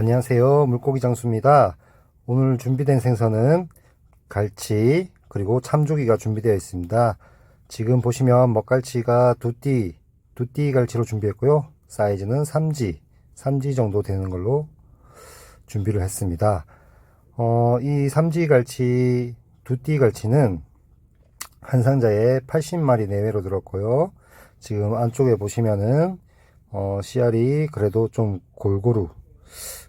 안녕하세요. 물고기 장수입니다. 오늘 준비된 생선은 갈치 그리고 참조기가 준비되어 있습니다. 지금 보시면 먹갈치가 두띠, 두띠 갈치로 준비했고요. 사이즈는 3지, 3지 정도 되는 걸로 준비를 했습니다. 어, 이 3지 갈치, 두띠 갈치는 한 상자에 80마리 내외로 들었고요. 지금 안쪽에 보시면은 어, 씨알이 그래도 좀 골고루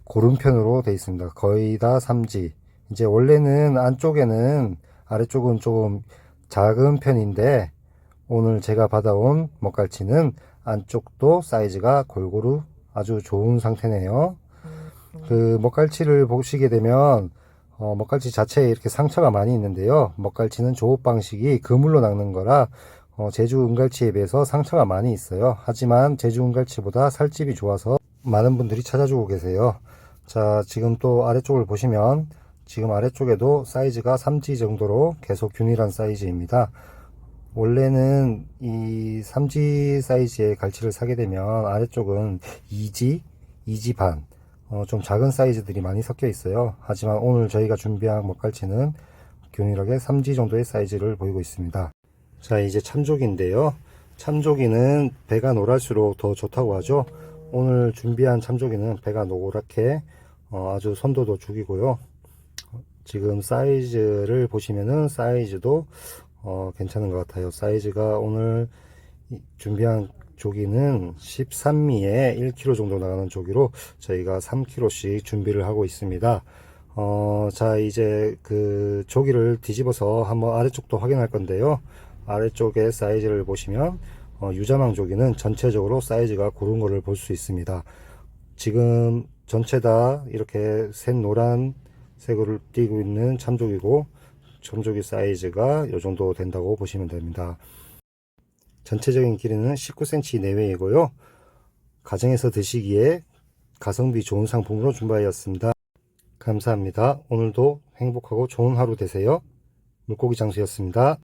고른 편으로 되어 있습니다. 거의 다 3지. 이제 원래는 안쪽에는 아래쪽은 조금 작은 편인데 오늘 제가 받아온 먹갈치는 안쪽도 사이즈가 골고루 아주 좋은 상태네요. 그 먹갈치를 보시게 되면 어, 먹갈치 자체에 이렇게 상처가 많이 있는데요. 먹갈치는 조업 방식이 그물로 낚는 거라 어, 제주 은갈치에 비해서 상처가 많이 있어요. 하지만 제주 은갈치보다 살집이 좋아서 많은 분들이 찾아주고 계세요. 자, 지금 또 아래쪽을 보시면 지금 아래쪽에도 사이즈가 3지 정도로 계속 균일한 사이즈입니다. 원래는 이 3지 사이즈의 갈치를 사게 되면 아래쪽은 2지, 2지 반, 어, 좀 작은 사이즈들이 많이 섞여 있어요. 하지만 오늘 저희가 준비한 먹갈치는 균일하게 3지 정도의 사이즈를 보이고 있습니다. 자, 이제 참조기인데요. 참조기는 배가 노랄수록 더 좋다고 하죠. 오늘 준비한 참조기는 배가 노랗게 어, 아주 선도도 죽이고요. 지금 사이즈를 보시면은 사이즈도 어, 괜찮은 것 같아요. 사이즈가 오늘 이- 준비한 조기는 13미에 1kg 정도 나가는 조기로 저희가 3kg씩 준비를 하고 있습니다. 어, 자, 이제 그 조기를 뒤집어서 한번 아래쪽도 확인할 건데요. 아래쪽의 사이즈를 보시면 어, 유자망 조기는 전체적으로 사이즈가 고른 거를 볼 수 있습니다. 지금 전체 다 이렇게 색 노란 색을 띠고 있는 참조기고 참조기 사이즈가 이 정도 된다고 보시면 됩니다. 전체적인 길이는 19cm 내외이고요. 가정에서 드시기에 가성비 좋은 상품으로 준비하였습니다. 감사합니다. 오늘도 행복하고 좋은 하루 되세요. 물고기 장수였습니다.